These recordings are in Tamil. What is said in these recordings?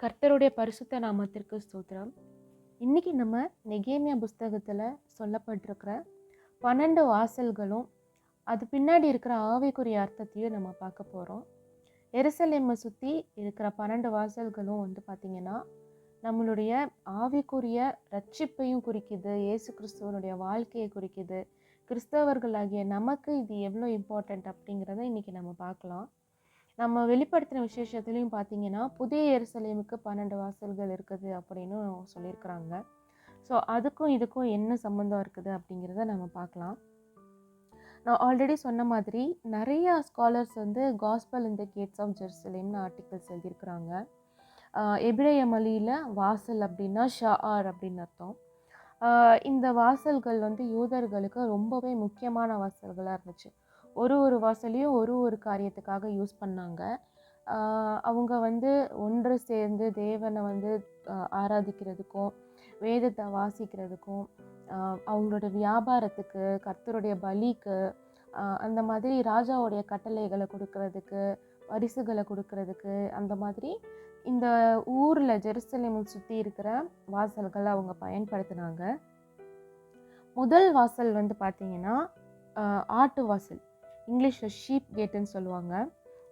கர்த்தருடைய பரிசுத்த நாமத்திற்கு ஸ்தோத்திரம். இன்றைக்கி நம்ம நெகேமியா புஸ்தகத்தில் சொல்லப்பட்டிருக்கிற பன்னெண்டு வாசல்களும் அது பின்னாடி இருக்கிற ஆவிக்குரிய அர்த்தத்தையும் நம்ம பார்க்க போகிறோம் எருசலேமை சுற்றி இருக்கிற பன்னெண்டு வாசல்களும் வந்து பார்த்திங்கன்னா நம்மளுடைய ஆவிக்குரிய ரட்சிப்பையும் குறிக்குது இயேசு கிறிஸ்துவனுடைய வாழ்க்கையை குறிக்குது கிறிஸ்தவர்களாகிய நமக்கு இது எவ்வளோ இம்பார்ட்டண்ட் அப்படிங்கிறத இன்றைக்கி நம்ம பார்க்கலாம். நம்ம வெளிப்படுத்தின விசேஷத்துலேயும் பார்த்தீங்கன்னா புதிய எருசலேமுக்கு பன்னெண்டு வாசல்கள் இருக்குது அப்படின்னு சொல்லியிருக்கிறாங்க. ஸோ அதுக்கும் இதுக்கும் என்ன சம்மந்தம் இருக்குது அப்படிங்கிறத நம்ம பார்க்கலாம் நான் ஆல்ரெடி சொன்ன மாதிரி நிறையா ஸ்காலர்ஸ் வந்து காஸ்பல் இந்த கேட்ஸ் ஆஃப் ஜெருசலேம்னு ஆர்டிகிள்ஸ் எழுதியிருக்கிறாங்க. எபிரேய மொழியில் வாசல் அப்படின்னா ஷாஆர் அப்படின்னு அர்த்தம். இந்த வாசல்கள் வந்து யூதர்களுக்கு ரொம்பவே முக்கியமான வாசல்களாக இருந்துச்சு. ஒரு ஒரு வாசலையும் ஒரு ஒரு காரியத்துக்காக யூஸ் பண்ணாங்க. அவங்க வந்து ஒன்று சேர்ந்து தேவனை வந்து ஆராதிக்கிறதுக்கும் வேதத்தை வாசிக்கிறதுக்கும் அவங்களோட வியாபாரத்துக்கு கர்த்தருடைய பலிக்கு அந்த மாதிரி ராஜாவுடைய கட்டளைகளை கொடுக்கறதுக்கு பரிசுகளை கொடுக்கறதுக்கு அந்த மாதிரி இந்த ஊரில் ஜெருசலேமை சுற்றி இருக்கிற வாசல்களை அவங்க பயன்படுத்தினாங்க. முதல் வாசல் வந்து பார்த்திங்கன்னா ஆட்டு வாசல். இங்கிலீஷில் ஷீப் கேட்டுன்னு சொல்லுவாங்க.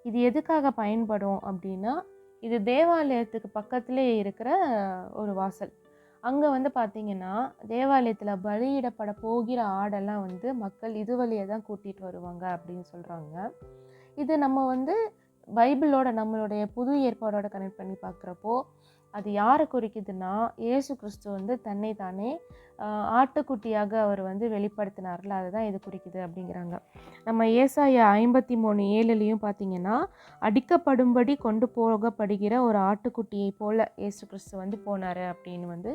இது எதுக்காக பயன்படும் அப்படின்னா இது தேவாலயத்துக்கு பக்கத்துலேயே இருக்கிற ஒரு வாசல். அங்கே வந்து பார்த்தீங்கன்னா தேவாலயத்தில் பலியிடப்பட போகிற ஆடெல்லாம் வந்து மக்கள் இது வழியாக தான் கூட்டிகிட்டு வருவாங்க அப்படின்னு சொல்கிறாங்க இது நம்ம வந்து பைபிளோட நம்மளுடைய புது ஏற்பாடோட கனெக்ட் பண்ணி பார்க்குறப்போ அது யாரை குறிக்குதுன்னா இயேசு கிறிஸ்து வந்து தன்னை தானே ஆட்டுக்குட்டியாக அவர் வந்து வெளிப்படுத்தினார்ல அதுதான் இது குறிக்குது அப்படிங்கிறாங்க. நம்ம ஏசாய ஐம்பத்தி மூணு ஏழுலேயும் பார்த்தீங்கன்னா அடிக்கப்படும்படி கொண்டு போகப்படுகிற ஒரு ஆட்டுக்குட்டியை போல இயேசு கிறிஸ்து வந்து போனார் அப்படின்னு வந்து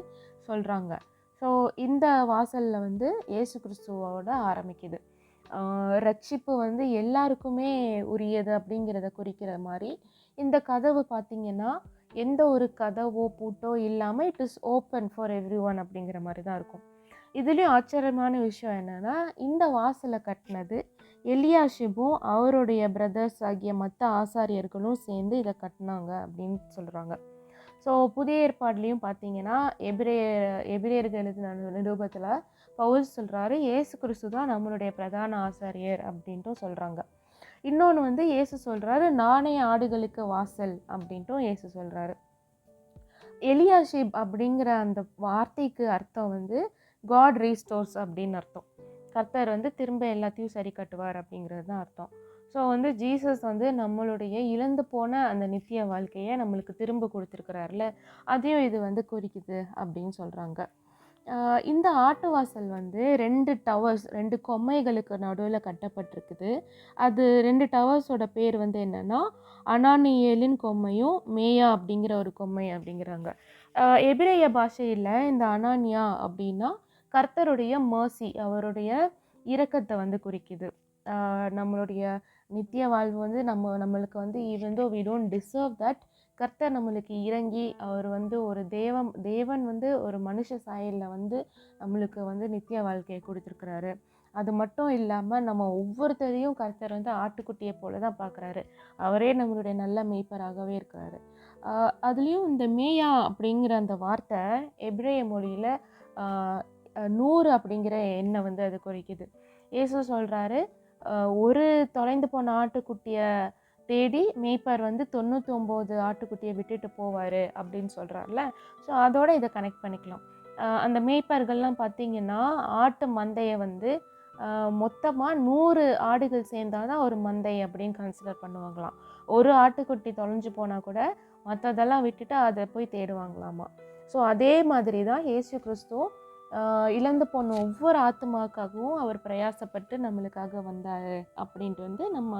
சொல்கிறாங்க ஸோ இந்த வாசலில் வந்து இயேசு கிறிஸ்துவோட ஆரம்பிக்குது. ரட்சிப்பு வந்து எல்லாருக்குமே உரியது அப்படிங்கிறத குறிக்கிற மாதிரி இந்த கதவு பார்த்தீங்கன்னா எந்த ஒரு கதவோ பூட்டோ இல்லாமல் it is open for everyone அப்படிங்கிற மாதிரி தான் இருக்கும். இதுலேயும் ஆச்சரியமான விஷயம் என்னென்னா இந்த வாசலை கட்டினது எலியாஷிபும் அவருடைய பிரதர்ஸ் ஆகிய மற்ற ஆசாரியர்களும் சேர்ந்து இதை கட்டினாங்க அப்படின்னு சொல்கிறாங்க ஸோ புதிய ஏற்பாடுலேயும் பார்த்தீங்கன்னா எபிரே எபிரேயர்கள் எழுதின நிரூபத்தில் பவுல் சொல்கிறாரு ஏசு கிறிஸ்து தான் நம்மளுடைய பிரதான ஆசாரியர் அப்படின்ட்டும் சொல்கிறாங்க இன்னொன்று வந்து இயேசு சொல்கிறாரு நானே ஆடுகளுக்கு வாசல் அப்படின்ட்டும் இயேசு சொல்கிறாரு எலியாஷிப் அப்படிங்கிற அந்த வார்த்தைக்கு அர்த்தம் வந்து காட் ரீஸ்டோர்ஸ் அப்படின்னு அர்த்தம். கர்த்தர் வந்து திரும்ப எல்லாத்தையும் சரி கட்டுவார் அப்படிங்கிறது தான் அர்த்தம். ஸோ வந்து ஜீசஸ் வந்து நம்மளுடைய இழந்து போன அந்த நித்திய வாழ்க்கையை நம்மளுக்கு திரும்ப கொடுத்துருக்குறாருல அதையும் இது வந்து குறிக்குது அப்படின்னு சொல்கிறாங்க இந்த ஆட்டு வாசல் வந்து ரெண்டு டவர்ஸ் ரெண்டு கொம்மைகளுக்கு நடுவில் கட்டப்பட்டிருக்குது. அது ரெண்டு டவர்ஸோட பேர் வந்து என்னென்னா அனானியேலின் கொம்மையும் மேயா அப்படிங்கிற ஒரு கொம்மை அப்படிங்கிறாங்க. எபிரேய பாஷையில் இந்த அனானியா அப்படின்னா கர்த்தருடைய மர்சி அவருடைய இரக்கத்தை வந்து குறிக்குது. நம்மளுடைய நித்திய வாழ்வு வந்து நம்ம நம்மளுக்கு வந்து even though we don't deserve that கர்த்தர் நம்மளுக்கு இறங்கி அவர் வந்து ஒரு தேவம் தேவன் வந்து ஒரு மனுஷ சாயலில் வந்து நம்மளுக்கு வந்து நித்திய வாழ்க்கையை கொடுத்துருக்குறாரு. அது மட்டும் இல்லாமல் நம்ம ஒவ்வொருத்தரையும் கர்த்தர் வந்து ஆட்டுக்குட்டியை போல தான் பார்க்குறாரு அவரே நம்மளுடைய நல்ல மெய்ப்பராகவே இருக்கிறாரு. அதுலேயும் இந்த மேயா அப்படிங்கிற அந்த வார்த்தை எப்ரேய மொழியில் நூறு அப்படிங்கிற எண்ணெய் வந்து அது குறைக்குது. இயேசு சொல்கிறாரு ஒரு தொலைந்து போன ஆட்டுக்குட்டியை தேடி மேய்ப்பர் வந்து தொண்ணூற்றி ஒம்பது ஆட்டுக்குட்டியை விட்டுட்டு போவார் அப்படின்னு சொல்கிறார்ல ஸோ அதோட இதை கனெக்ட் பண்ணிக்கலாம். அந்த மேய்ப்பர்கள்லாம் பார்த்தீங்கன்னா ஆட்டு மந்தையை வந்து மொத்தமாக நூறு ஆடுகள் சேர்ந்தால் தான் ஒரு மந்தை அப்படின்னு கன்சிடர் பண்ணுவாங்களாம். ஒரு ஆட்டுக்குட்டி தொலைஞ்சு போனால் கூட மற்றதெல்லாம் விட்டுட்டு அதை போய் தேடுவாங்களாமா. ஸோ அதே மாதிரி தான் இயேசு கிறிஸ்துவும் இழந்து போன ஒவ்வொரு ஆத்மாக்காகவும் அவர் பிரயாசப்பட்டு நம்மளுக்காக வந்தார் அப்படின்ட்டு வந்து நம்ம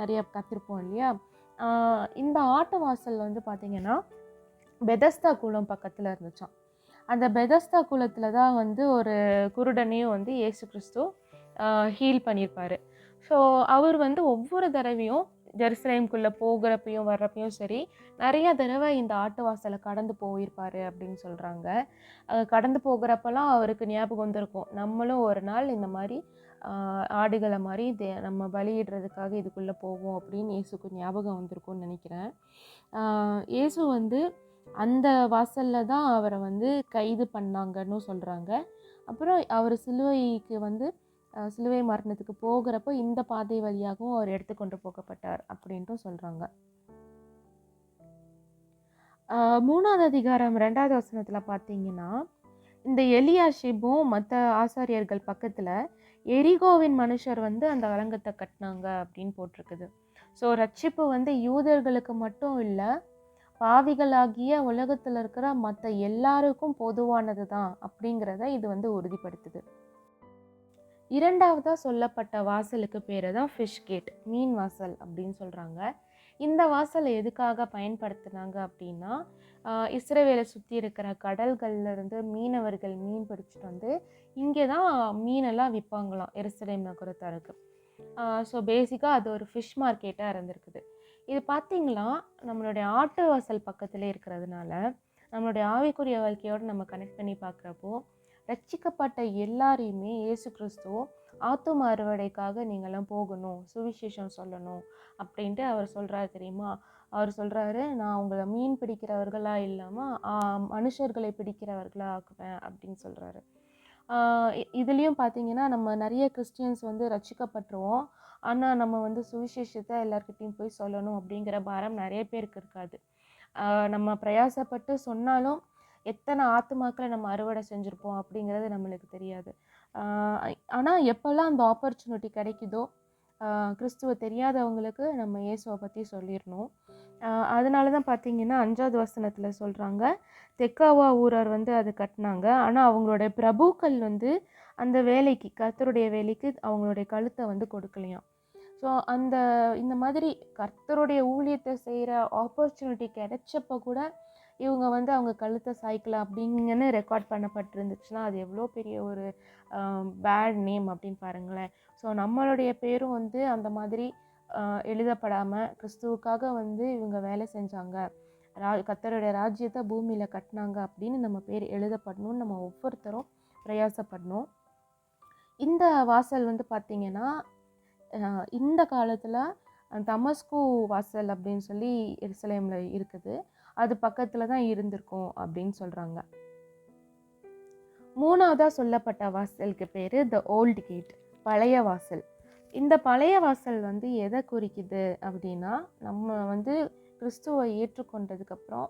நிறைய கற்றுருப்போம் இல்லையா? இந்த ஆட்டு வாசல் வந்து பார்த்திங்கன்னா பெதஸ்தா குளம் பக்கத்தில் இருந்துச்சாம். அந்த பெதஸ்தா குளத்தில் தான் வந்து ஒரு குருடனையும் வந்து இயேசு கிறிஸ்து ஹீல் பண்ணியிருப்பார் ஸோ அவர் வந்து ஒவ்வொரு தடவையும் ஜெருசலேம்குள்ளே போகிறப்பையும் வர்றப்பையும் சரி நிறைய தடவை இந்த ஆட்டு வாசலை கடந்து போயிருப்பார் அப்படின்னு சொல்கிறாங்க கடந்து போகிறப்பெல்லாம் அவருக்கு ஞாபகம் வந்திருக்கும். நம்மளும் ஒரு நாள் இந்த மாதிரி ஆடுகளை மாதிரி தே நம்ம பலியிடுறதுக்காக இதுக்குள்ளே போவோம் அப்படின்னு இயேசுக்கு ஞாபகம் வந்திருக்கும்னு நினைக்கிறேன். இயேசு வந்து அந்த வாசலில் தான் அவரை வந்து கைது பண்ணாங்கன்னு சொல்கிறாங்க அப்புறம் அவர் சிலுவைக்கு வந்து சிலுவை மரணத்துக்கு போகிறப்போ இந்த பாதை வழியாகவும் அவர் எடுத்து கொண்டு போகப்பட்டார் அப்படின்ட்டும் சொல்கிறாங்க மூணாவது அதிகாரம் ரெண்டாவது வசனத்தில் பார்த்தீங்கன்னா இந்த எலியாஷிபும் மற்ற ஆசாரியர்கள் பக்கத்தில் எரிகோவின் மனுஷர் வந்து அந்த அலங்கத்தை கட்டினாங்க அப்படின்னு போட்டிருக்குது. ஸோ ரட்சிப்பு வந்து யூதர்களுக்கு மட்டும் இல்லை பாவிகளாகிய உலகத்தில் இருக்கிற மற்ற எல்லாருக்கும் பொதுவானது தான் அப்படிங்கிறத இது வந்து உறுதிப்படுத்துது. இரண்டாவதாக சொல்லப்பட்ட வாசலுக்கு பேர் தான் ஃபிஷ் கேட் மீன் வாசல் அப்படின்னு சொல்கிறாங்க இந்த வாசலை எதுக்காக பயன்படுத்துனாங்க அப்படின்னா இஸ்ரவேலை சுற்றி இருக்கிற கடல்கள்லேருந்து மீனவர்கள் மீன் பிடிச்சிட்டு வந்து இங்கே தான் மீனெல்லாம் விற்பாங்களாம் எருசலேம் நகரத்தாருக்கு. ஸோ பேசிக்காக அது ஒரு ஃபிஷ் மார்க்கெட்டாக இருந்திருக்குது. இது பார்த்திங்களா நம்மளுடைய ஆட்டு வாசல் பக்கத்தில் இருக்கிறதுனால நம்மளுடைய ஆவிக்குரிய வாழ்க்கையோடு நம்ம கனெக்ட் பண்ணி பார்க்குறப்போ ரட்சிக்கப்பட்ட எல்லாரையுமே இயேசு கிறிஸ்துவோ ஆத்தும அறுவடைக்காக நீங்கள்லாம் போகணும் சுவிசேஷம் சொல்லணும் அப்படின்ட்டு அவர் சொல்கிறாரு தெரியுமா? அவர் சொல்கிறாரு நான் உங்களை மீன் பிடிக்கிறவர்களாக இல்லாமல் மனுஷர்களை பிடிக்கிறவர்களா ஆக்குவேன் அப்படின்னு சொல்கிறாரு இதுலேயும் பார்த்தீங்கன்னா நம்ம நிறைய கிறிஸ்டியன்ஸ் வந்து ரசிக்கப்பட்டுருவோம் ஆனால் நம்ம வந்து சுவிசேஷத்தை எல்லாருக்கிட்டையும் போய் சொல்லணும் அப்படிங்கிற பாரம் நிறைய பேருக்கு இருக்காது. நம்ம பிரயாசப்பட்டு சொன்னாலும் எத்தனை ஆத்துமாக்களை நம்ம அறுவடை செஞ்சுருப்போம் அப்படிங்கிறது நம்மளுக்கு தெரியாது. ஆனால் எப்போல்லாம் அந்த ஆப்பர்ச்சுனிட்டி கிடைக்குதோ கிறிஸ்துவ தெரியாதவங்களுக்கு நம்ம இயேசுவை பற்றி சொல்லிடணும். அதனால தான் பார்த்தீங்கன்னா அஞ்சாவது வசனத்தில் சொல்கிறாங்க தெக்காவா ஊரார் வந்து அது கட்டினாங்க. ஆனால் அவங்களோட பிரபுக்கள் வந்து அந்த வேலைக்கு கர்த்தருடைய வேலைக்கு அவங்களுடைய கழுத்தை வந்து கொடுக்கலையாம். ஸோ அந்த இந்த மாதிரி கர்த்தருடைய ஊழியத்தை செய்கிற ஆப்பர்ச்சுனிட்டி கிடைச்சப்ப கூட இவங்க வந்து அவங்க கழுத்தை சாய்க்கலாம் அப்படிங்கன்னு ரெக்கார்ட் பண்ணப்பட்டிருந்துச்சுன்னா அது எவ்வளோ பெரிய ஒரு பேட் நேம் அப்படின்னு பாருங்களேன். ஸோ நம்மளுடைய பேரும் வந்து அந்த மாதிரி எழுதப்படாமல் கிறிஸ்துவுக்காக வந்து இவங்க வேலை செஞ்சாங்க. ரா கத்தருடைய ராஜ்யத்தை பூமியில் கட்டினாங்க அப்படின்னு நம்ம பேர் எழுதப்படணும்னு நம்ம ஒவ்வொருத்தரும் பிரயாசப்படணும். இந்த வாசல் வந்து பார்த்திங்கன்னா இந்த காலத்தில் தமஸ்கு வாசல் அப்படின்னு சொல்லி எருசலேமில் இருக்குது. அது பக்கத்தில் தான் இருந்திருக்கும் அப்படின்னு சொல்கிறாங்க மூணாவதாக சொல்லப்பட்ட வாசலுக்கு பேர் த ஓல்டு கேட் பழைய வாசல். இந்த பழைய வாசல் வந்து எதை குறிக்குது அப்படின்னா நம்ம வந்து கிறிஸ்துவை ஏற்றுக்கொண்டதுக்கப்புறம்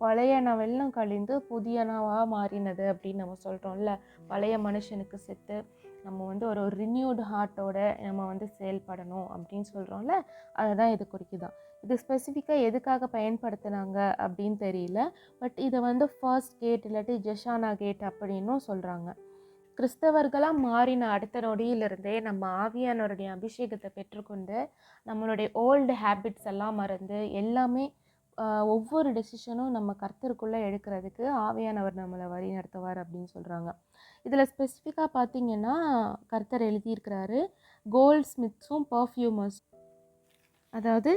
பழையனவெல்லாம் கழிந்து புதியனவாக மாறினது அப்படின்னு நம்ம சொல்கிறோம்ல பழைய மனுஷனுக்கு செத்து நம்ம வந்து ஒரு ரினியூடு ஹார்ட்டோட நம்ம வந்து செயல்படணும் அப்படின்னு சொல்கிறோம்ல அதுதான் இது குறிக்குதான். இது ஸ்பெசிஃபிக்காக எதுக்காக பயன்படுத்தினாங்க அப்படின்னு தெரியல. பட் இதை வந்து ஃபர்ஸ்ட் கேட் இல்லாட்டி ஜஷானா கேட் அப்படின்னும் சொல்கிறாங்க கிறிஸ்தவர்களாக மாறின அடுத்த நொடியிலிருந்தே நம்ம ஆவியானோருடைய அபிஷேகத்தை பெற்றுக்கொண்டு நம்மளுடைய ஓல்டு ஹேபிட்ஸ் எல்லாம் மறந்து எல்லாமே ஒவ்வொரு டெசிஷனும் நம்ம கர்த்தருக்குள்ளே எடுக்கிறதுக்கு ஆவியானவர் நம்மளை வழி நடத்துவார் அப்படின்னு சொல்கிறாங்க இதில் ஸ்பெசிஃபிக்காக பார்த்தீங்கன்னா கர்த்தர் எழுதியிருக்கிறாரு கோல்ட் ஸ்மித்ஸும் பர்ஃப்யூமர்ஸ் அதாவது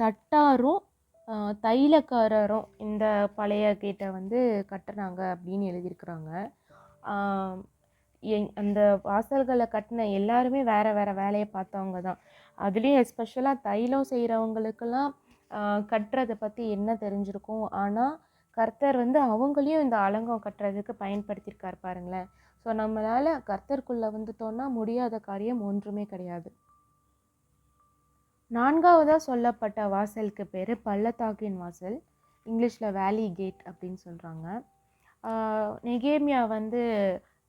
தட்டாரும் தைலக்காரரும் இந்த பழைய கேட்டை வந்து கட்டுறாங்க அப்படின்னு எழுதியிருக்கிறாங்க. எங் அந்த வாசல்களை கட்டின எல்லாருமே வேறு வேறு வேலையை பார்த்தவங்க தான். அதுலேயும் எஸ்பெஷலாக தைலம் செய்கிறவங்களுக்கெல்லாம் கட்டுறதை பற்றி என்ன தெரிஞ்சிருக்கும்? ஆனால் கர்த்தர் வந்து அவங்களையும் இந்த அலங்கம் கட்டுறதுக்கு பயன்படுத்தியிருக்கார் பாருங்களேன். ஸோ நம்மளால் கர்த்தருக்குள்ளே வந்துட்டோன்னா முடியாத காரியம் ஒன்றுமே கிடையாது. நான்காவதாக சொல்லப்பட்ட வாசலுக்கு பேர் பள்ளத்தாக்கின் வாசல் இங்கிலீஷில் வேலி கேட் அப்படின்னு சொல்கிறாங்க நெகேமியா வந்து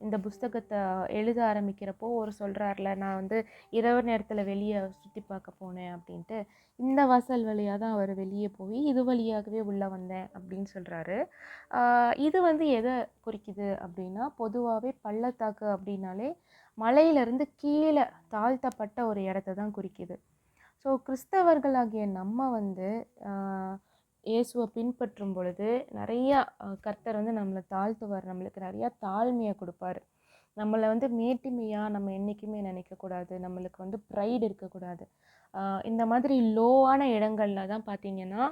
இந்த புஸ்தகத்தை எழுத ஆரம்பிக்கிறப்போ ஒரு சொல்கிறார்ல நான் வந்து இரவு நேரத்தில் வெளியே சுற்றி பார்க்க போனேன் அப்படின்ட்டு. இந்த வாசல் வழியாக தான் அவர் வெளியே போய் இது வழியாகவே உள்ளே வந்தேன் அப்படின்னு சொல்கிறாரு இது வந்து எதை குறிக்குது அப்படின்னா பொதுவாகவே பள்ளத்தாக்கு அப்படின்னாலே மலையிலேருந்து கீழே தாழ்த்தப்பட்ட ஒரு இடத்த தான் குறிக்குது. ஸோ கிறிஸ்தவர்களாகிய நம்ம வந்து இயேசுவை பின்பற்றும் பொழுது நிறையா கர்த்தர் வந்து நம்மளை தாழ்த்துவார் நம்மளுக்கு நிறையா தாழ்மையை கொடுப்பாரு. நம்மளை வந்து மேட்டிமையாக நம்ம என்றைக்குமே நினைக்கக்கூடாது நம்மளுக்கு வந்து ப்ரைடு இருக்கக்கூடாது. இந்த மாதிரி லோவான இடங்களில் தான் பார்த்தீங்கன்னா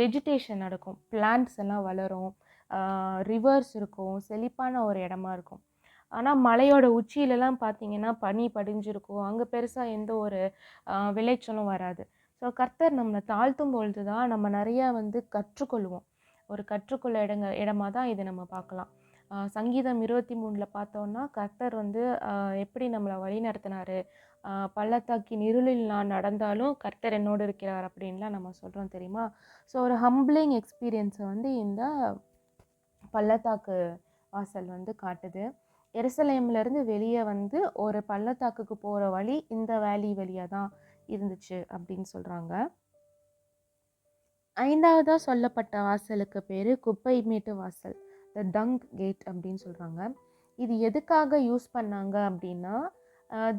வெஜிடேஷன் நடக்கும். பிளான்ட்ஸ் எல்லாம் வளரும். ரிவர்ஸ் இருக்கும். செழிப்பான ஒரு இடமா இருக்கும். ஆனால் மலையோட உச்சியிலலாம் பார்த்தீங்கன்னா பனி படிஞ்சிருக்கும். அங்கே பெருசாக எந்த ஒரு விளைச்சலும் வராது. ஸோ கர்த்தர் நம்மளை தாழ்த்தும் பொழுது தான் நம்ம நிறையா வந்து கற்றுக்கொள்வோம். ஒரு கற்றுக்கொள்ள இடங்க இடமா தான் இதை நம்ம பார்க்கலாம். சங்கீதம் இருபத்தி மூணில் பார்த்தோன்னா கர்த்தர் வந்து எப்படி நம்மளை வழி நடத்தினாரு? பள்ளத்தாக்கின் இருளில் நான் நடந்தாலும் கர்த்தர் என்னோடு இருக்கிறார் அப்படின்லாம் நம்ம சொல்கிறோம் தெரியுமா? ஸோ ஒரு ஹம்பிளிங் எக்ஸ்பீரியன்ஸை வந்து இந்த பள்ளத்தாக்கு வாசல் வந்து காட்டுது. எருசலேம்லேருந்து வெளியே வந்து ஒரு பள்ளத்தாக்குக்கு போகிற வழி இந்த வேலி வழியாக தான் இருந்துச்சு அப்படின்னு சொல்கிறாங்க ஐந்தாவதாக சொல்லப்பட்ட வாசலுக்கு பேர் குப்பை மேட்டு வாசல் த டங் கேட் அப்படின்னு சொல்கிறாங்க இது எதுக்காக யூஸ் பண்ணாங்க அப்படின்னா ஆஹ்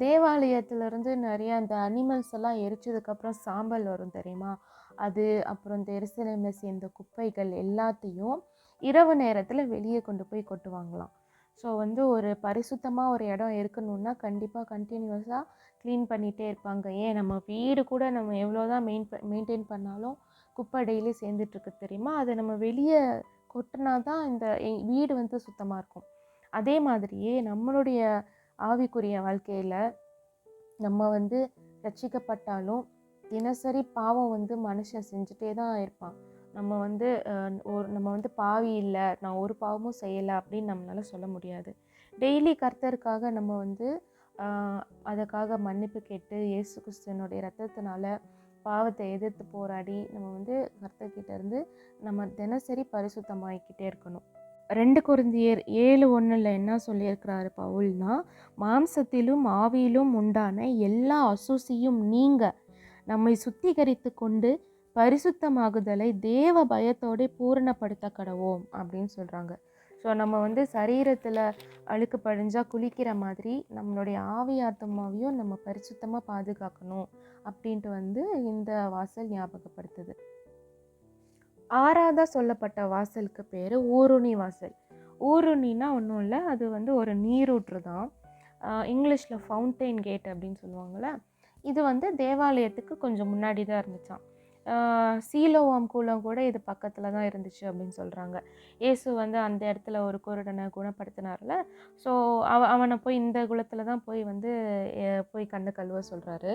நிறைய அந்த அனிமல்ஸ் எல்லாம் எரிச்சதுக்கப்புறம் சாம்பல் வரும் தெரியுமா? அது அப்புறம் இந்த எரிசலேமில் சேர்ந்த குப்பைகள் எல்லாத்தையும் இரவு நேரத்தில் வெளியே கொண்டு போய் கொட்டுவாங்களாம். ஸோ வந்து ஒரு பரிசுத்தமாக ஒரு இடம் இருக்கணும்னா கண்டிப்பாக கண்டினியூஸாக க்ளீன் பண்ணிகிட்டே இருப்பாங்க. ஏன்? நம்ம வீடு கூட நம்ம எவ்வளோ தான் மெயின் மெயின்டைன் பண்ணாலும் குப்பை டெய்லி சேர்ந்துட்டுருக்கு தெரியுமா? அதை நம்ம வெளியே கொட்டினா தான் இந்த வீடு வந்து சுத்தமாக இருக்கும். அதே மாதிரியே நம்மளுடைய ஆவிக்குரிய வாழ்க்கையில் நம்ம வந்து ரட்சிக்கப்பட்டாலும் தினசரி பாவம் வந்து மனுஷன் செஞ்சுட்டே தான் இருப்பான். நம்ம வந்து ஒரு நம்ம வந்து பாவி இல்லை நான் ஒரு பாவமும் செய்யலை அப்படின்னு நம்மளால் சொல்ல முடியாது. டெய்லி கர்த்தருக்காக நம்ம வந்து அதுக்காக மன்னிப்பு கேட்டு இயேசு கிறிஸ்தனுடைய ரத்தத்தினால பாவத்தை எதிர்த்து போராடி நம்ம வந்து கர்த்தர்கிட்டேருந்து நம்ம தினசரி பரிசுத்தமாகிக்கிட்டே இருக்கணும். ரெண்டு குருந்தியர் ஏழு ஒன்றில் என்ன சொல்லியிருக்கிறாரு பவுல்னா மாம்சத்திலும் ஆவியிலும் உண்டான எல்லா அசூசியும் நீங்க நம்மை சுத்திகரித்து கொண்டு பரிசுத்தமாகுதலை தேவ பயத்தோடு பூரணப்படுத்த கடவோம் அப்படின்னு சொல்கிறாங்க ஸோ நம்ம வந்து சரீரத்தில் அழுக்கு படிஞ்சால் குளிக்கிற மாதிரி நம்மளுடைய ஆவி ஆத்மாவையும் நம்ம பரிசுத்தமாக பாதுகாக்கணும் அப்படின்ட்டு வந்து இந்த வாசல் ஞாபகப்படுத்துது. ஆறாவதாக சொல்லப்பட்ட வாசலுக்கு பேர் ஊருணி வாசல். ஊருணினா ஒன்றும் இல்லை அது வந்து ஒரு நீரூற்று தான் இங்கிலீஷில் ஃபவுண்டெயின் கேட் அப்படின்னு சொல்லுவாங்கள்ல இது வந்து தேவாலயத்துக்கு கொஞ்சம் முன்னாடி தான் இருந்துச்சாம். சீலோவாம் கூலம் கூட இது பக்கத்தில் தான் இருந்துச்சு அப்படின்னு சொல்கிறாங்க இயேசு வந்து அந்த இடத்துல ஒரு குருடனை குணப்படுத்தினார்ல. ஸோ அவ அவனை போய் இந்த குலத்தில் தான் போய் வந்து போய் கண்ணு கழுவ சொல்கிறாரு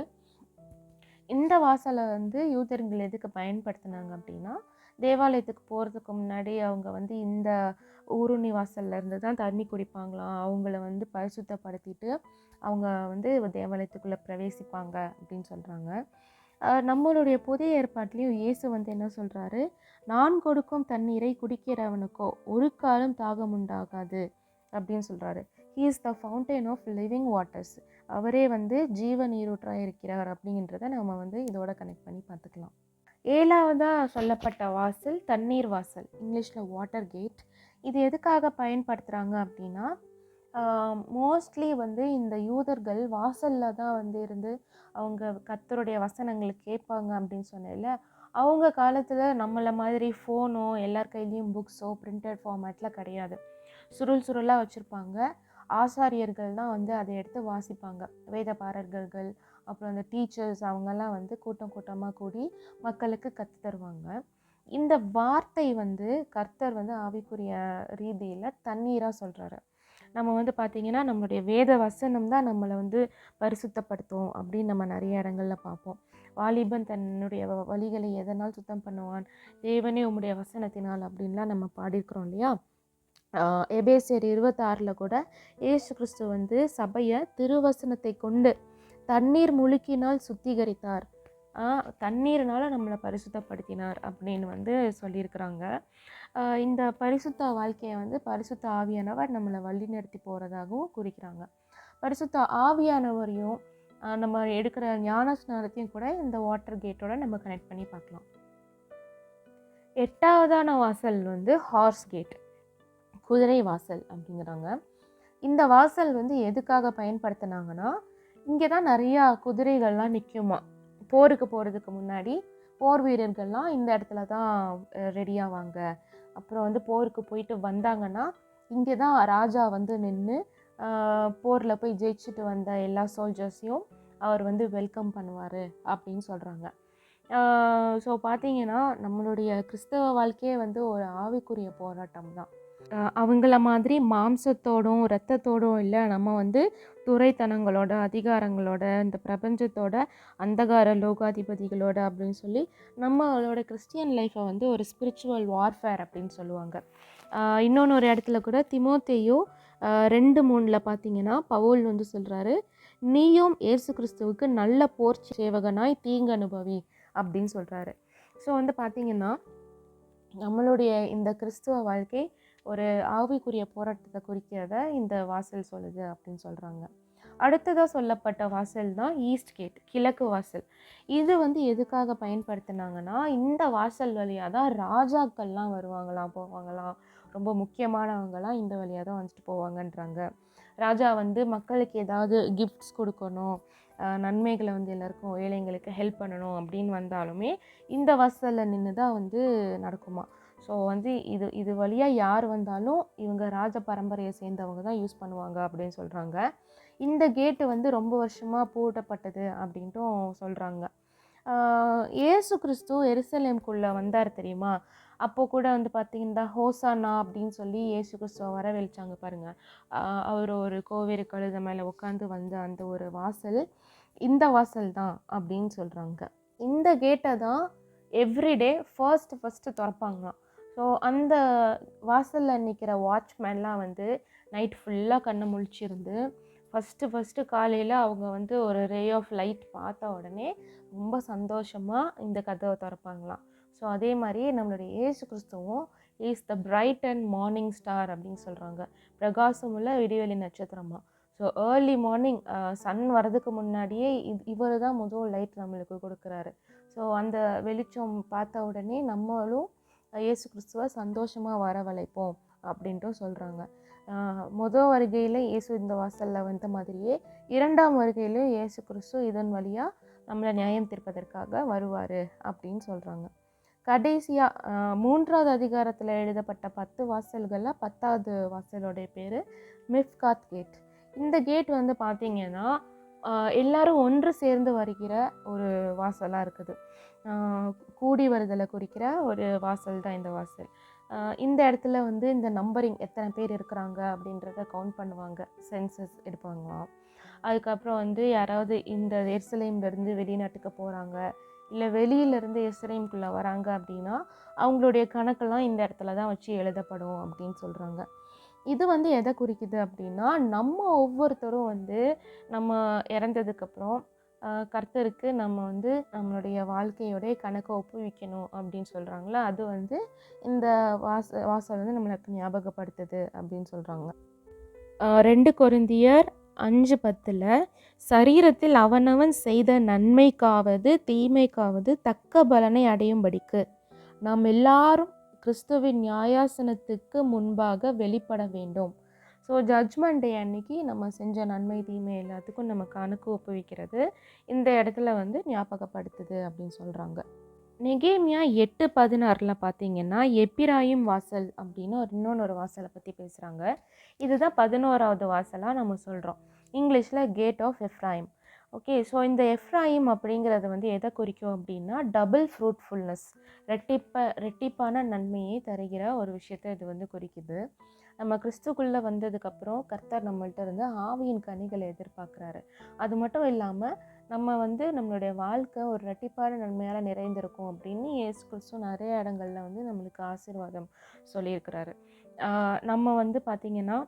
இந்த வாசலை வந்து யூதர்கள் எதுக்கு பயன்படுத்தினாங்க அப்படின்னா தேவாலயத்துக்கு போகிறதுக்கு முன்னாடி அவங்க வந்து இந்த ஊருணி வாசல்லேருந்து தான் தண்ணி குடிப்பாங்களாம். அவங்கள வந்து பரிசுத்தப்படுத்திட்டு அவங்க வந்து தேவாலயத்துக்குள்ளே பிரவேசிப்பாங்க அப்படின்னு சொல்கிறாங்க நம்மளுடைய புதிய ஏற்பாட்டிலையும் இயேசு வந்து என்ன சொல்கிறாரு நான் கொடுக்கும் தண்ணீரை குடிக்கிறவனுக்கோ ஒரு காலம் தாகம் உண்டாகாது அப்படின்னு சொல்கிறாரு he is the fountain of living waters அவரே வந்து ஜீவ நீரூற்றாக இருக்கிறார் அப்படின்றத நம்ம வந்து இதோட கனெக்ட் பண்ணி பார்த்துக்கலாம். ஏழாவதாக சொல்லப்பட்ட வாசல் தண்ணீர் வாசல். இங்கிலீஷில் வாட்டர் கேட் இது எதுக்காக பயன்படுத்துகிறாங்க அப்படின்னா மோஸ்ட்லி வந்து இந்த யூதர்கள் வாசலில் தான் வந்து இருந்து அவங்க கர்த்தருடைய வசனங்களை கேட்பாங்க அப்படின்னு சொன்னேன்ல. அவங்க காலத்தில் நம்மளை மாதிரி ஃபோனோ எல்லார் கையிலையும் புக்ஸோ பிரிண்டட் ஃபார்மேட்டில் கிடையாது. சுருள் சுருளாக வச்சுருப்பாங்க. ஆசாரியர்கள் தான் வந்து அதை எடுத்து வாசிப்பாங்க. வேதபாரர்கள் அப்புறம் அந்த டீச்சர்ஸ் அவங்கெல்லாம் வந்து கூட்டம் கூட்டமாக கூடி மக்களுக்கு கற்றுத் தருவாங்க. இந்த வார்த்தை வந்து கர்த்தர் வந்து ஆவிக்குரிய ரீதியில் தண்ணீராக சொல்கிறாரு நம்ம வந்து பார்த்திங்கன்னா நம்மளுடைய வேத வசனம் தான் நம்மளை வந்து பரிசுத்தப்படுத்தும் அப்படின்னு நம்ம நிறைய இடங்கள்ல பார்ப்போம் வாலிபன் தன்னுடைய வ- வழிகளை எதனால் சுத்தம் பண்ணுவான்? தேவனே உம்முடைய வசனத்தினால் அப்படின்லாம் நம்ம பாடியிருக்கிறோம் இல்லையா? எபேசியர் இருபத்தாறில் கூட இயேசு கிறிஸ்து வந்து சபையை திருவசனத்தை கொண்டு தண்ணீர் முழுக்கினால் சுத்திகரித்தார். தண்ணீர்னால நம்மளை பரிசுத்தப்படுத்தினார் அப்படின்னு வந்து சொல்லியிருக்கிறாங்க. இந்த பரிசுத்த வாழ்க்கையை வந்து பரிசுத்த ஆவியானவர் நம்மளை வழிநடத்தி போகிறதாகவும் குறிக்கிறாங்க. பரிசுத்த ஆவியானவரையும் நம்ம எடுக்கிற ஞான ஸ்நானத்தையும் கூட இந்த வாட்டர் கேட்டோட நம்ம கனெக்ட் பண்ணி பார்க்கலாம். எட்டாவதான வாசல் வந்து ஹார்ஸ் கேட் குதிரை வாசல் அப்படிங்கிறாங்க. இந்த வாசல் வந்து எதுக்காக பயன்படுத்தினாங்கன்னா இங்கே தான் நிறையா குதிரைகள்லாம் நிற்குமா போருக்கு போகிறதுக்கு முன்னாடி போர் வீரர்கள்லாம் இந்த இடத்துல தான் ரெடியாவாங்க அப்புறம் வந்து போருக்கு போயிட்டு வந்தாங்கன்னா இங்கே தான் ராஜா வந்து நின்று போரில் போய் ஜெயிச்சுட்டு வந்த எல்லா சோல்ஜர்ஸையும் அவர் வந்து வெல்கம் பண்ணுவார் அப்படின்னு சொல்கிறாங்க ஸோ பார்த்தீங்கன்னா நம்மளுடைய கிறிஸ்தவ வாழ்க்கையே வந்து ஒரு ஆவிக்குரிய போராட்டம் தான் அவங்கள மாதிரி மாம்சத்தோடும் ரத்தத்தோடும் இல்லை நம்ம வந்து துறைத்தனங்களோட அதிகாரங்களோட இந்த பிரபஞ்சத்தோட அந்தகார லோகாதிபதிகளோட அப்படின்னு சொல்லி நம்மளோட கிறிஸ்டியன் லைஃப்பை வந்து ஒரு ஸ்பிரிச்சுவல் வார்ஃபேர் அப்படின்னு சொல்லுவாங்க. இன்னொன்று ஒரு இடத்துல கூட திமோத்தேயோ ரெண்டு மூணில் பார்த்தீங்கன்னா பவுல் வந்து சொல்கிறாரு நீயும் ஏசு கிறிஸ்துவுக்கு நல்ல போர் சேவகனாய் தீங்கு அனுபவி அப்படின்னு சொல்கிறாரு ஸோ வந்து பார்த்திங்கன்னா நம்மளுடைய இந்த கிறிஸ்துவ வாழ்க்கை ஒரு ஆவிக்குரிய போராட்டத்தை குறிக்கிறத இந்த வாசல் சொல்லுது அப்படின்னு சொல்கிறாங்க அடுத்ததாக சொல்லப்பட்ட வாசல் தான் ஈஸ்ட் கேட் கிழக்கு வாசல். இது வந்து எதுக்காக பயன்படுத்தினாங்கன்னா இந்த வாசல் வழியாக தான் ராஜாக்கள்லாம் வருவாங்களாம் போவாங்களாம். ரொம்ப முக்கியமானவங்களாம் இந்த வழியாக தான் வந்துட்டு போவாங்கன்றாங்க. ராஜா வந்து மக்களுக்கு ஏதாவது கிஃப்ட்ஸ் கொடுக்கணும் நன்மைகளை வந்து எல்லாருக்கும் ஏழைங்களுக்கு ஹெல்ப் பண்ணணும் அப்படின்னு வந்தாலுமே இந்த வாசலில் நின்று தான் வந்து நடக்குமா? ஸோ வந்து இது இது வழியாக யார் வந்தாலும் இவங்க ராஜ பரம்பரையை சேர்ந்தவங்க தான் யூஸ் பண்ணுவாங்க அப்படின்னு சொல்கிறாங்க இந்த கேட்டு வந்து ரொம்ப வருஷமாக பூட்டப்பட்டது அப்படின்ட்டும் சொல்கிறாங்க ஏசு கிறிஸ்து எருசலேம்குள்ளே வந்தார் தெரியுமா? அப்போது கூட வந்து பார்த்தீங்கன்னா ஹோசானா அப்படின்னு சொல்லி ஏசு கிறிஸ்துவை வரவழைச்சாங்க பாருங்கள் அவர் ஒரு கோவேறு கழுத மேலே உட்காந்து வந்த அந்த ஒரு வாசல் இந்த வாசல் தான் அப்படின்னு சொல்கிறாங்க இந்த கேட்டை தான் எவ்ரிடே ஃபர்ஸ்ட் ஃபஸ்ட்டு திறப்பாங்களாம். ஸோ அந்த வாசலில் நிற்கிற வாட்ச்மேன்லாம் வந்து நைட் ஃபுல்லாக கண்ணை முழிச்சிருந்து ஃபஸ்ட்டு ஃபஸ்ட்டு காலையில் அவங்க வந்து ஒரு ரே ஆஃப் லைட் பார்த்த உடனே ரொம்ப சந்தோஷமாக இந்த கதவை திறப்பாங்களாம். ஸோ அதே மாதிரி நம்மளுடைய ஏசு கிறிஸ்துவும் is the bright and morning star அப்படின்னு சொல்கிறாங்க பிரகாசமுள்ள விடிவெளி நட்சத்திரமாக ஸோ ஏர்லி மார்னிங் சன் வரதுக்கு முன்னாடியே இது இவர் தான் முதல் லைட் நம்மளுக்கு கொடுக்குறாரு. ஸோ அந்த வெளிச்சம் பார்த்த உடனே நம்மளும் இயேசு கிறிஸ்துவை சந்தோஷமாக வரவழைப்போம் அப்படின்ட்டும் சொல்கிறாங்க முதல் வருகையில் இயேசு இந்த வாசலில் வந்த மாதிரியே இரண்டாம் வருகையிலும் இயேசு கிறிஸ்து இதன் வழியாக நம்மளை நியாயம் தீர்ப்பதற்காக வருவார் அப்படின்னு சொல்கிறாங்க கடைசியாக மூன்றாவது அதிகாரத்தில் எழுதப்பட்ட பத்து வாசல்களில் பத்தாவது வாசலோடைய பேர் மிஃப்காத் கேட். இந்த கேட் வந்து பார்த்தீங்கன்னா எல்லாரும் ஒன்று சேர்ந்து வருகிற ஒரு வாசலாக இருக்குது. கூடி வருதலை குறிக்கிற ஒரு வாசல் தான் இந்த வாசல். இந்த இடத்துல வந்து இந்த நம்பரிங் எத்தனை பேர் இருக்கிறாங்க அப்படின்றத கவுண்ட் பண்ணுவாங்க. சென்சஸ் எடுப்பாங்களாம். அதுக்கப்புறம் வந்து யாராவது இந்த எருசலேம்லேருந்து வெளிநாட்டுக்கு போகிறாங்க இல்லை வெளியிலேருந்து எருசலேம்குள்ளே வராங்க அப்படின்னா அவங்களுடைய கணக்கெல்லாம் இந்த இடத்துல தான் வச்சு எழுதப்படும் அப்படின்னு சொல்கிறாங்க இது வந்து எதை குறிக்குது அப்படின்னா நம்ம ஒவ்வொருத்தரும் வந்து நம்ம இறந்ததுக்கப்புறம் கர்த்தருக்கு நம்ம வந்து நம்மளுடைய வாழ்க்கையோடைய கணக்கை ஒப்புவிக்கணும் அப்படின்னு சொல்கிறாங்களா அது வந்து இந்த வாச வாசல் வந்து நம்மளுக்கு ஞாபகப்படுத்துது அப்படின்னு சொல்கிறாங்க ரெண்டு குருந்தியர் அஞ்சு பத்தில் சரீரத்தில் அவனவன் செய்த நன்மைக்காவது தீமைக்காவது தக்க பலனை அடையும்படிக்கு நாம் எல்லாரும் கிறிஸ்துவின் நியாயாசனத்துக்கு முன்பாக வெளிப்பட வேண்டும். ஸோ ஜட்ஜ்மெண்ட் டே அன்னைக்கு நம்ம செஞ்ச நன்மை தீமை எல்லாத்துக்கும் நம்ம கணக்கு ஒப்புவிக்கிறது. இந்த இடத்துல வந்து ஞாபகப்படுத்துது அப்படின்னு சொல்கிறாங்க நெகேமியா எட்டு பதினாறில் பார்த்தீங்கன்னா எப்பிராயும் வாசல் அப்படின்னு ஒரு இன்னொன்று ஒரு வாசலை பற்றி பேசுகிறாங்க இதுதான் பதினோராவது வாசலாக நம்ம சொல்கிறோம் இங்கிலீஷில் gate of Ephraim okay so இந்த எஃப்ராயிம் அப்படிங்கிறது வந்து எதை குறிக்கும் அப்படின்னா டபுள் ஃப்ரூட்ஃபுல்னஸ் ரெட்டிப்ப ரெட்டிப்பான நன்மையை தருகிற ஒரு விஷயத்தை இது வந்து குறிக்குது. நம்ம கிறிஸ்துக்குள்ளே வந்ததுக்கப்புறம் கர்த்தர் நம்மள்கிட்ட இருந்து ஆவியின் கனிகளை எதிர்பார்க்குறாரு. அது மட்டும் இல்லாமல் நம்ம வந்து நம்மளுடைய வாழ்க்கை ஒரு ரெட்டிப்பான நன்மையால் நிறைந்திருக்கும் அப்படின்னு ஏசு கிறிஸ்து நிறைய இடங்கள்ல வந்து நம்மளுக்கு ஆசீர்வாதம் சொல்லியிருக்கிறாரு. நம்ம வந்து பார்த்திங்கன்னா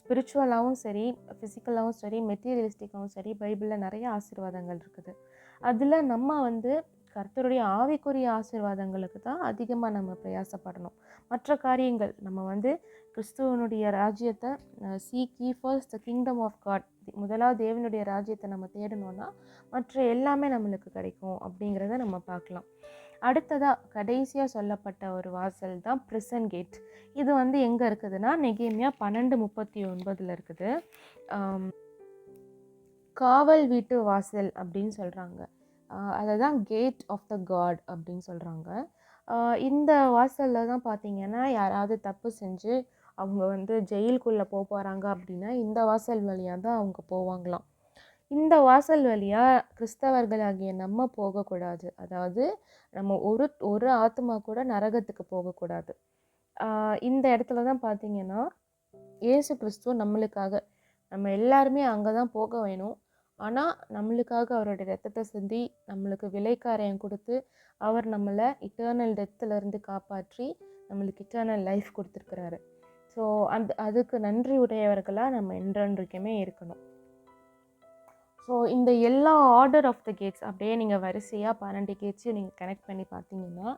ஸ்பிரிச்சுவலாகவும் சரி ஃபிசிக்கலாகவும் சரி மெட்டீரியலிஸ்டிக்காகவும் சரி பைபிளில் நிறைய ஆசீர்வாதங்கள் இருக்குது. அதில் நம்ம வந்து கர்த்தருடைய ஆவிக்குரிய ஆசீர்வாதங்களுக்கு தான் அதிகமாக நம்ம பிரயாசப்படணும். மற்ற காரியங்கள் நம்ம வந்து கிறிஸ்துவனுடைய ராஜ்யத்தை seek ye first the kingdom of God முதலாவது தேவனுடைய ராஜ்யத்தை நம்ம தேடணும்னா மற்ற எல்லாமே நம்மளுக்கு கிடைக்கும் அப்படிங்கிறத நம்ம பார்க்கலாம். அடுத்ததாக கடைசியாக சொல்லப்பட்ட ஒரு வாசல் தான் ப்ரிசன் கேட் இது வந்து எங்கே இருக்குதுன்னா நெகேமியா பன்னெண்டு முப்பத்தி ஒன்பதில் இருக்குது காவல் வீட்டு வாசல் அப்படின்னு சொல்கிறாங்க அதை தான் கேட் ஆஃப் த காட் அப்படின்னு சொல்கிறாங்க இந்த வாசலில் தான் பார்த்தீங்கன்னா யாராவது தப்பு செஞ்சு அவங்க வந்து ஜெயிலுக்குள்ளே போக போகிறாங்க அப்படின்னா இந்த வாசல் வழியாக தான் அவங்க போவாங்களாம். இந்த வாசல் வழியாக கிறிஸ்தவர்களாகிய நம்ம போகக்கூடாது. அதாவது நம்ம ஒரு ஒரு ஆத்மா கூட நரகத்துக்கு போகக்கூடாது. இந்த இடத்துல தான் பார்த்தீங்கன்னா இயேசு கிறிஸ்துவ நம்மளுக்காக நம்ம எல்லாருமே அங்கே தான் போக வேணும். ஆனால் நம்மளுக்காக அவருடைய ரத்தத்தை சிந்தி நம்மளுக்கு விலைக்காரையம் கொடுத்து அவர் நம்மளை இட்டர்னல் டெத்துலேருந்து காப்பாற்றி நம்மளுக்கு இட்டர்னல் லைஃப் கொடுத்துருக்குறாரு. ஸோ அந்த அதுக்கு நன்றி உடையவர்களாக நம்ம என்றென்றைக்குமே இருக்கணும். ஸோ இந்த எல்லா ஆர்டர் ஆஃப் த கேட்ஸ் அப்படியே நீங்கள் வரிசையாக பன்னெண்டு கேட்ஸையும் நீங்கள் கனெக்ட் பண்ணி பார்த்தீங்கன்னா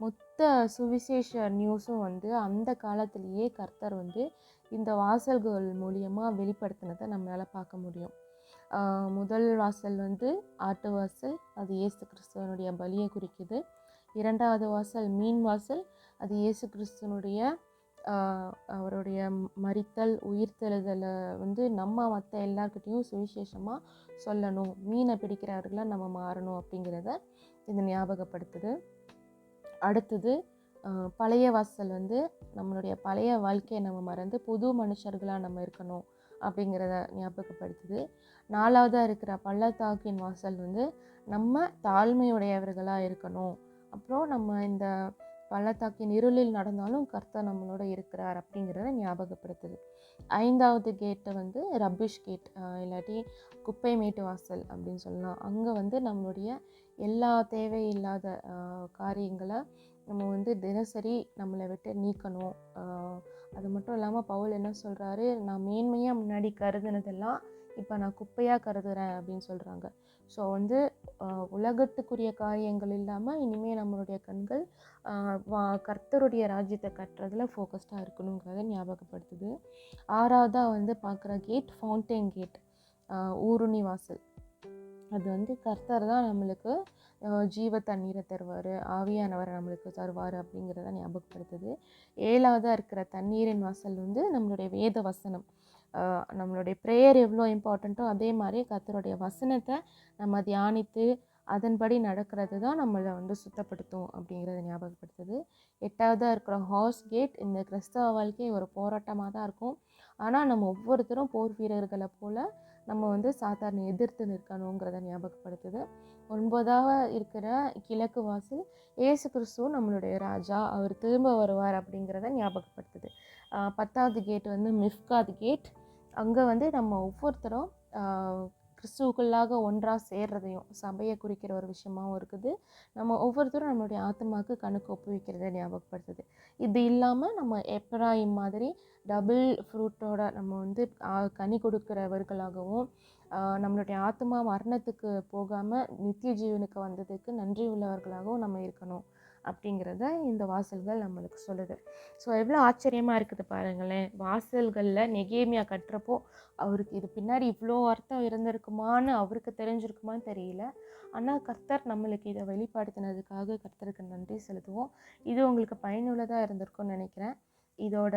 மொத்த சுவிசேஷ நியூஸும் வந்து அந்த காலத்திலேயே கர்த்தர் வந்து இந்த வாசல்கள் மூலியமாக வெளிப்படுத்தினதை நம்மளால் பார்க்க முடியும். முதல் வாசல் வந்து ஆட்டு வாசல் அது இயேசு கிறிஸ்துவனுடைய பலியை குறிக்குது. இரண்டாவது வாசல் மீன் வாசல் அது இயேசு கிறிஸ்துவனுடைய அவருடைய மறித்தல் உயிர்த்தெழுதலை வந்து நம்ம மற்ற எல்லார்கிட்டேயும் சுவிசேஷமாக சொல்லணும். மீனை பிடிக்கிறவர்களாக நம்ம மாறணும் அப்படிங்கிறத இது ஞாபகப்படுத்துது. அடுத்தது பழைய வாசல் வந்து நம்மளுடைய பழைய வாழ்க்கையை நம்ம மறந்து புது மனுஷர்களாக நம்ம இருக்கணும். அப்படிங்கிறத ஞாபகப்படுத்துது. நாலாவதாக இருக்கிற பள்ளத்தாக்கின் வாசல் வந்து நம்ம தாழ்மையுடையவர்களாக இருக்கணும். அப்புறம் நம்ம இந்த பள்ளத்தாக்கின் இருளில் நடந்தாலும் கர்த்தர் நம்மளோட இருக்கிறார் அப்படிங்கிறத ஞாபகப்படுத்துது. ஐந்தாவது கேட்டை வந்து ரப்பிஷ் கேட் இல்லாட்டி குப்பை மேட்டு வாசல் அப்படின்னு சொல்லலாம். அங்கே வந்து நம்மளுடைய எல்லா தேவையில்லாத காரியங்களை நம்ம வந்து தினசரி நம்மளை விட்டு நீக்கணும். அது மட்டும் இல்லாமல் பவுல் என்ன சொல்கிறாரு நான் மேன்மையாக முன்னாடி கருதுனதெல்லாம் இப்போ நான் குப்பையாக கருதுகிறேன் அப்படின்னு சொல்கிறாங்க ஸோ வந்து உலகத்துக்குரிய காரியங்கள் இல்லாமல் இனிமேல் நம்மளுடைய கண்கள் வா- கர்த்தருடைய ராஜ்யத்தை கட்டுறதுல ஃபோக்கஸ்டாக இருக்கணுங்கிறத ஞாபகப்படுத்துது. ஆறாவதாக வந்து பார்க்குற கேட் ஃபவுண்டைன் கேட் ஊருணி வாசல். அது வந்து கர்த்தர் தான் நம்மளுக்கு ஜீவ தண்ணீரை தருவார் ஆவியானவரை நம்மளுக்கு தருவார் அப்படிங்கிறத ஞாபகப்படுத்துது. ஏழாவதாக இருக்கிற தண்ணீரின் வாசல் வந்து நம்மளுடைய வேத வசனம். நம்மளுடைய ப்ரேயர் எவ்வளோ இம்பார்ட்டண்ட்டோ அதே மாதிரி கத்தருடைய வசனத்தை நம்ம தியானித்து அதன்படி நடக்கிறது தான் நம்மளை வந்து சுத்தப்படுத்தும் அப்படிங்கிறத ஞாபகப்படுத்துது. எட்டாவதாக இருக்கிற ஹார்ஸ் கேட் இந்த கிறிஸ்தவ வாழ்க்கை ஒரு போராட்டமாக தான் இருக்கும். ஆனால் நம்ம ஒவ்வொருத்தரும் போர் வீரர்களை போல் நம்ம வந்து சாத்தாரண எதிர்த்து நிற்கணுங்கிறத ஞாபகப்படுத்துது. ஒன்பதாக இருக்கிற கிழக்கு வாசல் ஏசு கிறிஸ்துவ நம்மளுடைய ராஜா. அவர் திரும்ப வருவார் அப்படிங்கிறத ஞாபகப்படுத்துது. பத்தாவது கேட் வந்து மிஃப்காத் கேட் அங்கே வந்து நம்ம ஒவ்வொருத்தரும் கிறிஸ்துவுக்குள்ளாக ஒன்றாக சேர்றதையும் சபையை குறிக்கிற ஒரு விஷயமாவும் இருக்குது. நம்ம ஒவ்வொருத்தரும் நம்மளுடைய ஆத்மாவுக்கு கணக்கு ஒப்புவிக்கிறத ஞாபகப்படுத்துது. இது இல்லாமல் நம்ம எப்ராயின் மாதிரி டபுள் ஃப்ரூட்டோட நம்ம வந்து கனி கொடுக்குறவர்களாகவும் நம்மளுடைய ஆத்மா மரணத்துக்கு போகாமல் நித்திய ஜீவனுக்கு வந்ததுக்கு நன்றி உள்ளவர்களாகவும் நம்ம இருக்கணும். அப்படிங்கிறத இந்த வாசல்கள் நம்மளுக்கு சொல்லுது. ஸோ எவ்வளோ ஆச்சரியமாக இருக்குது பாருங்களேன். வாசல்களில் நெகேமியா கட்டுறப்போ அவருக்கு இது பின்னாடி இவ்வளோ அர்த்தம் இருந்திருக்குமான்னு அவருக்கு தெரிஞ்சிருக்குமான்னு தெரியல. ஆனால் கர்த்தர் நம்மளுக்கு இதை வெளிப்படுத்தினதுக்காக கர்த்தருக்கு நன்றி செலுத்துவோம். இது உங்களுக்கு பயனுள்ளதாக இருந்திருக்கும்னு நினைக்கிறேன். இதோட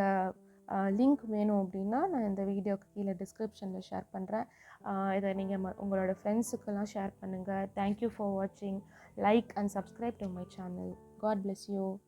லிங்க் வேணும் அப்படின்னா நான் இந்த வீடியோக்கு கீழே டிஸ்கிரிப்ஷனில் ஷேர் பண்ணுறேன் இதை நீங்கள் உங்களோட ஃப்ரெண்ட்ஸுக்கெல்லாம் ஷேர் பண்ணுங்கள் தேங்க்யூ ஃபார் வாட்சிங் like and subscribe to my channel God bless you.